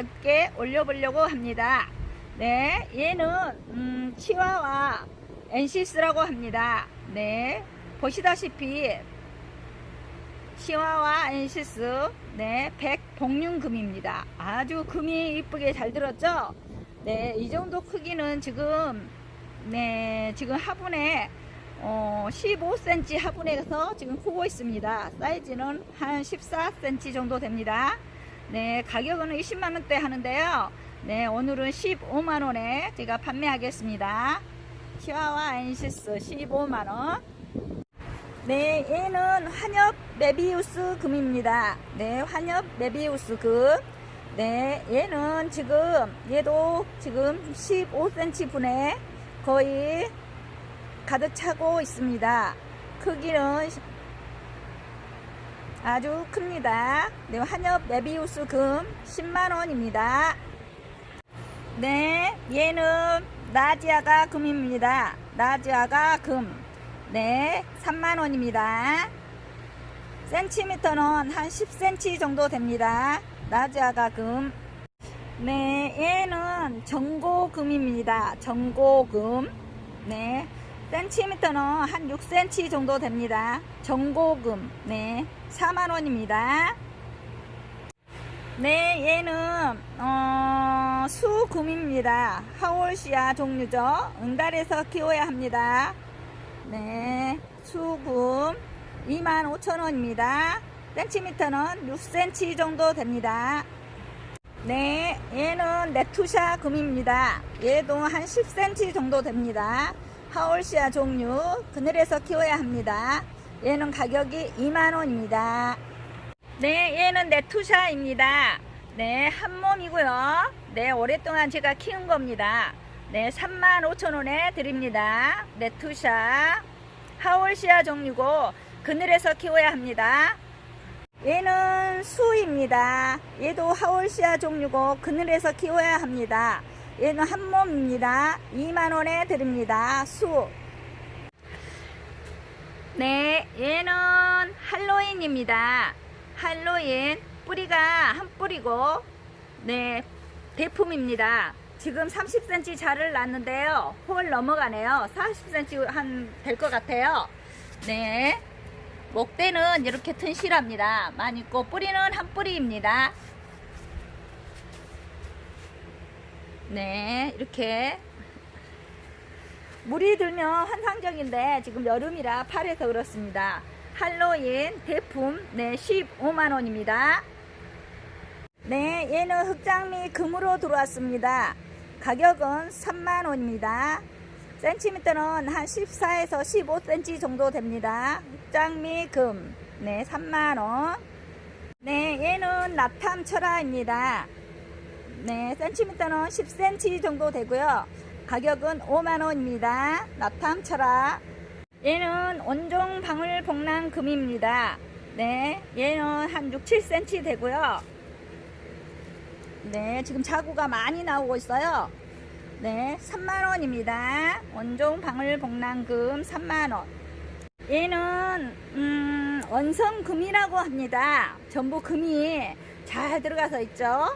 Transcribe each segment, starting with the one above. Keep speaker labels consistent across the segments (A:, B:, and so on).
A: 몇개 올려보려고 합니다. 네, 얘는 음, 치와와 엔시스라고 합니다. 네, 보시다시피 치와와 엔시스 네, 100 복륜금입니다. 아주 금이 이쁘게 잘 들었죠? 네, 이 정도 크기는 지금 네, 지금 화분에 어, 15cm 화분에서 지금 크고 있습니다. 사이즈는 한 14cm 정도 됩니다. 네, 가격은 20만원대 하는데요. 네, 오늘은 15만원에 제가 판매하겠습니다. 치와와 엔시스 15만원. 네, 얘는 환엽 메비우스 금입니다. 네, 환엽 메비우스 금. 네, 얘는 지금, 얘도 지금 15cm 분에 거의 가득 차고 있습니다. 크기는 아주 큽니다. 네, 한엽 메비우스 금 10만원입니다. 네, 얘는 나지아가 금입니다. 나지아가 금. 네, 3만원입니다. 센티미터는 한 10cm 정도 됩니다. 나지아가 금. 네, 얘는 전고금입니다. 전고금. 네, 센티미터는 한 6cm 정도 됩니다. 전고금. 네, 4만원입니다. 네, 얘는, 어, 수금입니다. 하올시아 종류죠. 응달에서 키워야 합니다. 네, 수금 25,000원입니다. 센티미터는 6cm 정도 됩니다. 네, 얘는 네투샤 금입니다. 얘도 한 10cm 정도 됩니다. 하올시아 종류, 그늘에서 키워야 합니다. 얘는 가격이 2만원입니다. 네, 얘는 네투샤입니다. 네, 한 몸이고요. 네, 오랫동안 제가 키운 겁니다. 네, 35,000원에 드립니다. 네투샤, 하올시아 종류고, 그늘에서 키워야 합니다. 얘는 수입니다. 얘도 하올시아 종류고 그늘에서 키워야 합니다. 얘는 한 몸입니다. 2만원에 드립니다. 수. 네, 얘는 할로윈입니다. 할로윈 뿌리가 한 뿌리고 네, 대품입니다. 지금 30cm 자를 났는데요. 홀 넘어가네요. 40cm 한 될 것 같아요. 네. 목대는 이렇게 튼실합니다. 많이 있고 뿌리는 한 뿌리입니다. 네, 이렇게 물이 들면 환상적인데 지금 여름이라 팔에서 그렇습니다. 할로윈 대품 네 15만 원입니다. 네, 얘는 흑장미 금으로 들어왔습니다. 가격은 3만 원입니다. 센티미터는 한 14에서 15cm 정도 됩니다. 흑장미 금. 네, 3만원. 네, 얘는 나탐 철화입니다. 네, 센티미터는 10cm 정도 되고요. 가격은 5만원입니다. 나탐 철화. 얘는 온종 방울 복랑 금입니다. 네, 얘는 한 6, 7cm 되고요. 네, 지금 자구가 많이 나오고 있어요. 네, 3만원입니다. 원종 방울 복랑금 3만원. 얘는, 음, 원성금이라고 합니다. 전부 금이 잘 들어가서 있죠.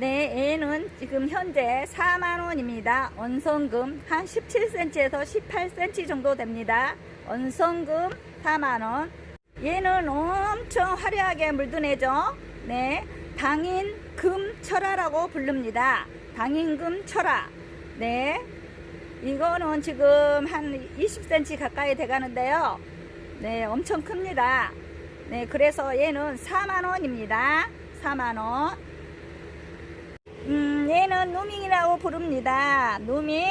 A: 네, 얘는 지금 현재 4만원입니다. 원성금 한 17cm에서 18cm 정도 됩니다. 원성금 4만원. 얘는 엄청 화려하게 물든 애죠. 네, 당인금 철화라고 부릅니다. 당인금 철화. 네. 이거는 지금 한 20cm 가까이 돼 가는데요. 네, 엄청 큽니다. 네, 그래서 얘는 4만원입니다. 4만원. 음, 얘는 누밍이라고 부릅니다. 누밍.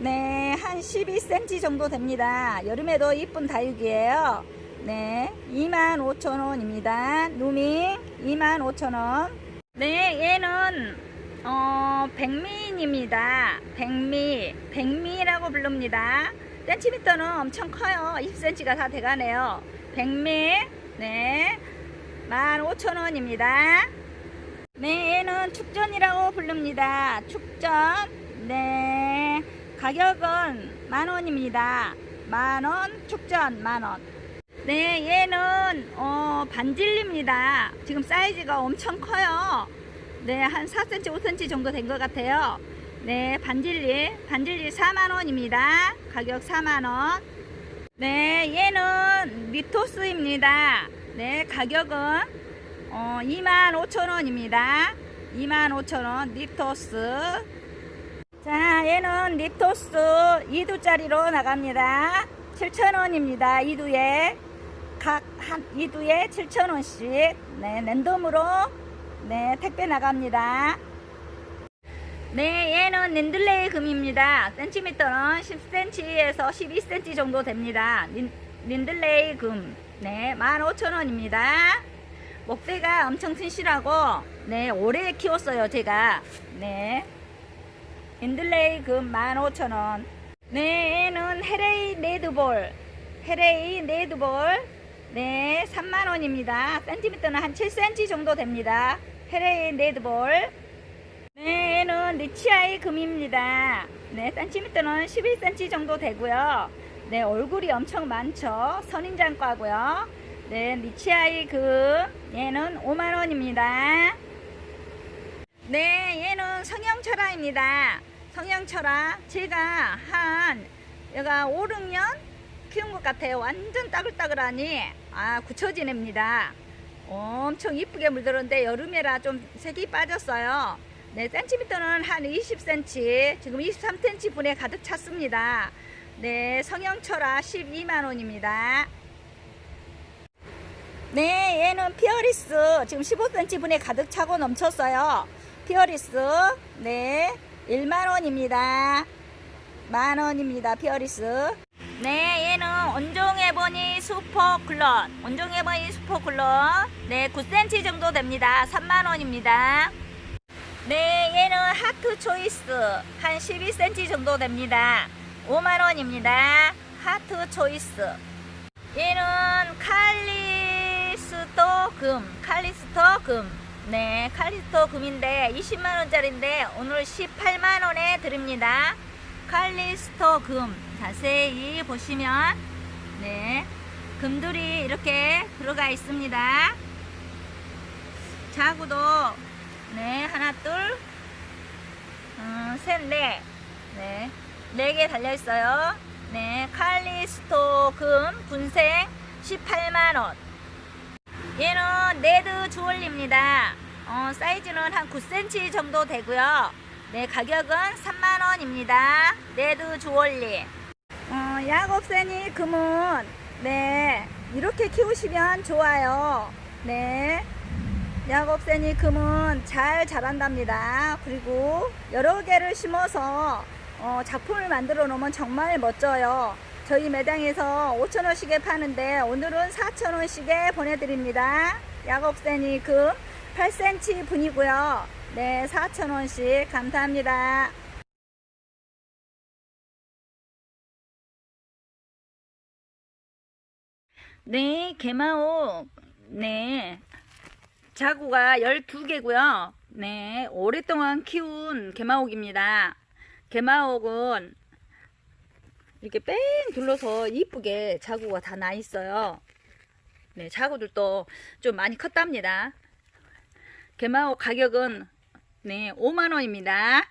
A: 네, 한 12cm 정도 됩니다. 여름에도 이쁜 다육이에요. 네, 25,000원입니다. 누밍 25,000원. 네, 얘는 어, 백미입니다. 백미, 백미라고 부릅니다. 센티미터는 엄청 커요. 20cm가 다 돼가네요. 백미, 네, 15,000원입니다. 네, 얘는 축전이라고 부릅니다. 축전, 네, 가격은 만 원입니다. 만 원, 축전, 만 원. 네, 얘는, 어, 반질입니다. 지금 사이즈가 엄청 커요. 네, 한 4cm, 5cm 정도 된 것 같아요. 네, 반질리, 반질리 4만 원입니다. 가격 4만 원. 네, 얘는 리토스입니다. 네, 가격은 어, 25,000원입니다. 25,000원 리토스. 자, 얘는 리토스 2두짜리로 나갑니다. 7,000원입니다. 2두에. 각한 2두에 7,000원씩. 네, 랜덤으로 네, 택배 나갑니다. 네, 얘는 닌들레이 금입니다. 센티미터는 10cm에서 12cm 정도 됩니다. 닌, 닌들레이 금. 네, 15,000원입니다. 목대가 엄청 튼실하고, 네, 오래 키웠어요, 제가. 네. 닌들레이 금 15,000원. 네, 얘는 헤레이 레드볼. 헤레이 레드볼. 네, 3만원입니다. 센티미터는 한 7cm 정도 됩니다. 헤레이 레드볼. 네, 얘는 리치아이 금입니다. 네, 센티미터는 11cm 정도 되고요. 네, 얼굴이 엄청 많죠. 선인장과고요. 네, 리치아이 금. 얘는 5만원입니다. 네, 얘는 성형철화입니다. 성형철화. 제가 한, 얘가 5, 6년 키운 것 같아요. 완전 따글따글하니, 아, 굳혀지냅니다. 엄청 이쁘게 물들었는데 여름이라 좀 색이 빠졌어요. 네, 센티미터는 한 20cm, 지금 23cm 분에 가득 찼습니다. 네, 성형철화 12만원입니다. 네, 얘는 피어리스, 지금 15cm 분에 가득 차고 넘쳤어요. 피어리스, 네, 1만원입니다. 만원입니다, 피어리스. 네, 얘는 온종에보니 슈퍼클런, 온종에보니 슈퍼클런, 네, 9cm 정도 됩니다. 3만원입니다. 네, 얘는 하트 초이스 한 12cm 정도 됩니다. 5만 원입니다. 하트 초이스. 얘는 칼리 스토 금, 칼리스토 금. 네, 칼리스토 금인데 20만 원짜리인데 오늘 18만 원에 드립니다. 칼리스토 금. 자세히 보시면 네, 금들이 이렇게 들어가 있습니다. 자구도 네, 하나, 둘, 음, 셋, 넷. 네, 네 개 달려 있어요. 네, 칼리스토 금 군생 18만 원. 얘는 레드 주얼리입니다. 어, 사이즈는 한 9cm 정도 되고요. 네, 가격은 3만원입니다. 레드 주얼리. 어, 야곱새니 금은, 네, 이렇게 키우시면 좋아요. 네. 야곱새니 금은 잘 자란답니다. 그리고 여러 개를 심어서 어, 작품을 만들어 놓으면 정말 멋져요. 저희 매장에서 5천원씩에 파는데 오늘은 4천원씩에 보내드립니다. 야곱새니 금 8cm 분이고요. 네, 4천원씩 감사합니다. 네, 개마옥. 네, 자구가 12개고요. 네, 오랫동안 키운 개마옥입니다. 개마옥은 이렇게 뺑 둘러서 이쁘게 자구가 다 나 있어요. 네, 자구들도 좀 많이 컸답니다. 개마옥 가격은 네, 5만 원입니다.